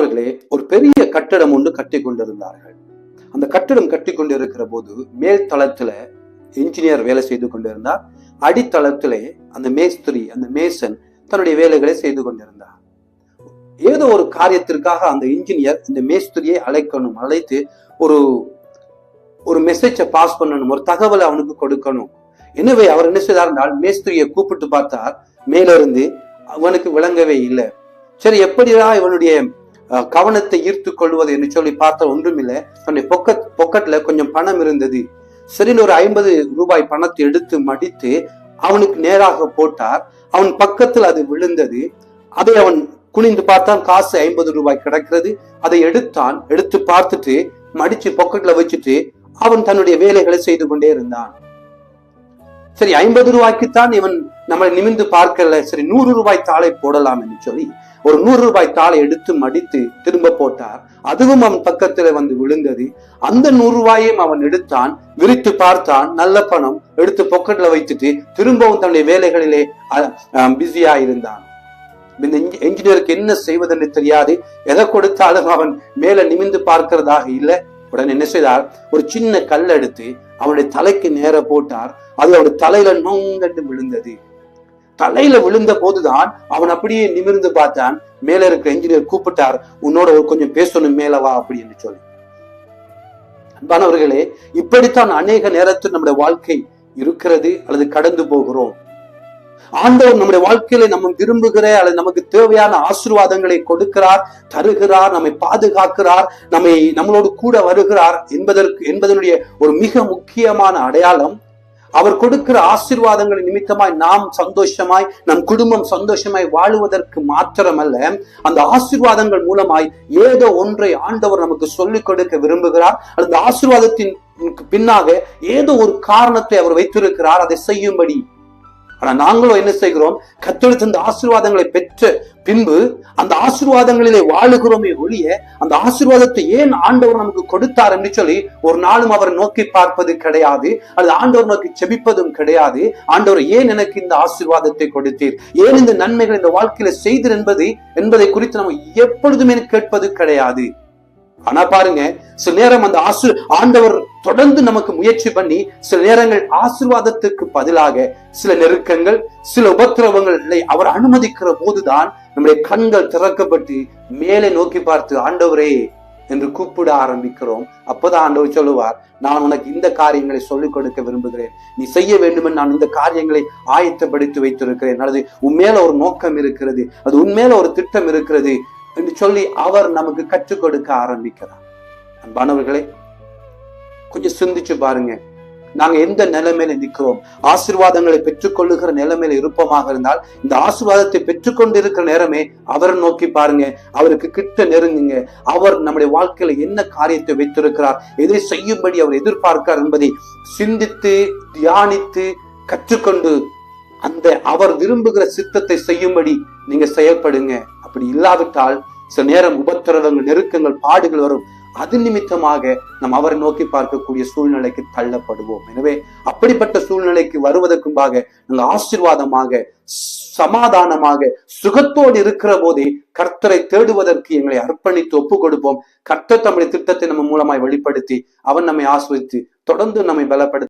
மாணவர்களே ஒரு பெரிய கட்டடம் ஒன்று கட்டி கொண்டிருந்தார்கள் அந்த கட்டடம் கட்டி கொண்டிருக்கிற போது மேல் தளத்துல இன்ஜினியர் வேலை செய்து கொண்டிருந்தார். அடித்தளத்திலே அந்த மேஸ்திரி அந்த மேசன் தன்னுடைய வேலைகளை செய்து கொண்டிருந்தார். ஏதோ ஒரு காரியத்திற்காக அந்த இன்ஜினியர் இந்த மேஸ்திரியை அழைக்கணும் அழைத்து ஒரு ஒரு மெசேஜை பாஸ் பண்ணணும் ஒரு தகவலை அவனுக்கு கொடுக்கணும். எனவே அவர் என்ன செய்தார் என்றால் மேஸ்திரியை கூப்பிட்டு பார்த்தார். மேலிருந்து அவனுக்கு விளங்கவே இல்லை. சரி எப்படிதான் இவனுடைய கவனத்தை ஈர்த்து கொள்வது என்று சொல்லி பார்த்தா ஒன்றுமில்லை. தன்னுடைய பொக்கெட் பொக்கெட்ல கொஞ்சம் பணம் இருந்தது. சரின்னு ஒரு ஐம்பது ரூபாய் பணத்தை எடுத்து மடித்து அவனுக்கு நேராக போட்டார். அவன் பக்கத்தில் அது விழுந்தது. அதை அவன் குனிந்து பார்த்தான். காசு ஐம்பது ரூபாய் கிடக்கிறது. அதை எடுத்தான். எடுத்து பார்த்துட்டு மடிச்சு பொக்கெட்ல வச்சுட்டு அவன் தன்னுடைய வேலைகளை செய்து கொண்டே இருந்தான். சரி ஐம்பது ரூபாய்க்குத்தான் இவன் நம்மளை நிமிந்து பார்க்கல. சரி நூறு ரூபாய் தாளை போடலாம் என்று சொல்லி ஒரு நூறு ரூபாய் தாளை எடுத்து மடித்து திரும்ப போட்டார். அதுவும் அவன் பக்கத்துல வந்து விழுந்தது. அந்த நூறு ரூபாயையும் அவன் எடுத்தான் விரித்து பார்த்தான். நல்ல பணம் எடுத்து பொக்கெட்ல வைத்துட்டு திரும்பவும் தன்னுடைய வேலைகளிலே பிஸியா இருந்தான். இந்த என்ஜினியருக்கு என்ன செய்வதென்று தெரியாது. எதை கொடுத்தாலும் அவன் மேல நிமிந்து பார்க்கிறதாக இல்லை. உடனே என்ன செய்தார்? ஒரு சின்ன கல் எடுத்து அவனுடைய தலைக்கு நேர போட்டார். அது அவருடைய தலையில நோங்கண்டு விழுந்தது. தலையில விழுந்த போதுதான் அவன் அப்படியே நிமிர்ந்து பார்த்தான். மேல இருக்கிற என்ஜினியர் கூப்பிட்டார் உன்னோட ஒரு கொஞ்சம் பேசணும் மேல வா அப்படின்னு சொல்லி. அன்பானவர்களே இப்படித்தான் அநேக நேரத்தில் நம்முடைய வாழ்க்கை இருக்கிறது அல்லது கடந்து போகிறோம். ஆண்டவர் நம்முடைய வாழ்க்கையில நம்ம விரும்புகிற அல்லது நமக்கு தேவையான ஆசிர்வாதங்களை கொடுக்கிறார் தருகிறார் நம்மை பாதுகாக்கிறார் நம்மை நம்மளோடு கூட வருகிறார் என்பதற்கு என்பதனுடைய ஒரு மிக முக்கியமான அடையாளம் அவர் கொடுக்கிற ஆசீர்வாதங்கள் நிமித்தமாய் நாம் சந்தோஷமாய் நம் குடும்பம் சந்தோஷமாய் வாழுவதற்கு மாத்திரமல்ல அந்த ஆசீர்வாதங்கள் மூலமாய் ஏதோ ஒன்றை ஆண்டவர் நமக்கு சொல்லிக் கொடுக்க விரும்புகிறார். அந்த ஆசீர்வாதத்தின் பின்னாக ஏதோ ஒரு காரணத்தை அவர் வைத்திருக்கிறார். அதை செய்யும்படி ஆனா நாங்களும் என்ன செய்கிறோம்? கத்தெடுத்த அந்த ஆசீர்வாதங்களை பெற்ற பின்பு அந்த ஆசீர்வாதங்களிலே வாழுகிறோமே ஒழிய அந்த ஆசீர்வாதத்தை ஏன் ஆண்டவர் நமக்கு கொடுத்தார் என்று சொல்லி ஒரு நாளும் அவர் நோக்கி பார்ப்பது கிடையாது அல்லது ஆண்டவர் நோக்கி செபிப்பதும் கிடையாது. ஆண்டவர் ஏன் எனக்கு இந்த ஆசீர்வாதத்தை கொடுத்தீர்? ஏன் இந்த நன்மைகள் இந்த வாழ்க்கையில செய்தீர் என்பது என்பதை குறித்து நம்ம எப்பொழுதுமே கேட்பது கிடையாது. ஆனா பாருங்க சில நேரம் அந்த ஆசு ஆண்டவர் தொடர்ந்து நமக்கு முயற்சி பண்ணி சில நேரங்கள் ஆசீர்வாதத்துக்கு பதிலாக சில நெருக்கங்கள் சில உபத்திரவங்களை அவர் அனுமதிக்கிற போதுதான் நம்முடைய கண்கள் திறக்கப்பட்டு மேலே நோக்கி பார்த்து ஆண்டவரே என்று கூப்பிட ஆரம்பிக்கிறோம். அப்பதான் ஆண்டவர் சொல்லுவார் நான் உனக்கு இந்த காரியங்களை சொல்லிக் கொடுக்க விரும்புகிறேன். நீ செய்ய வேண்டும் நான் இந்த காரியங்களை ஆயத்தப்படுத்தி வைத்திருக்கிறேன். அல்லது உண்மையில ஒரு நோக்கம் இருக்கிறது அது உண்மையில ஒரு திட்டம் இருக்கிறது என்று சொல்லி அவர் நமக்கு கற்றுக் கொடுக்க ஆரம்பிக்கிறார். அன்பானவர்களே கொஞ்சம் சிந்திச்சு பாருங்க. நாங்க எந்த நிலைமையில நிற்கிறோம்? ஆசீர்வாதங்களை பெற்றுக்கொள்ளுகிற நிலைமையில இருப்பமாக இருந்தால் இந்த ஆசீர்வாதத்தை பெற்றுக்கொண்டு இருக்கிற நேரமே அவரை நோக்கி பாருங்க. அவருக்கு கிட்ட நெருங்குங்க. அவர் நம்முடைய வாழ்க்கையில என்ன காரியத்தை வைத்திருக்கிறார்? எதை செய்யும்படி அவர் எதிர்பார்க்கிறார் என்பதை சிந்தித்து தியானித்து கற்றுக்கொண்டு அந்த அவர் விரும்புகிற சித்தத்தை செய்யும்படி நீங்க செயல்படுங்க. அப்படி இல்லாவிட்டால் சில நேரம் உபத்திரவங்கள் நெருக்கங்கள் பாடுகள் வரும். அது நிமித்தமாக நாம் அவரை நோக்கி பார்க்கக்கூடிய சூழ்நிலைக்கு தள்ளப்படுவோம். எனவே அப்படிப்பட்ட சூழ்நிலைக்கு வருவதற்கும்பாக நாங்கள் ஆசீர்வாதமாக சமாதானமாக சுகத்தோடு இருக்கிற போதே கர்த்தரை தேடுவதற்கு எங்களை அர்ப்பணித்து ஒப்பு கொடுப்போம் கர்த்தர் தம்முடைய திட்டத்தை நம்ம மூலமாய் வெளிப்படுத்தி அவன் நம்மை ஆஸ்வதித்து தொடர்ந்து நம்மை பலப்படுத்த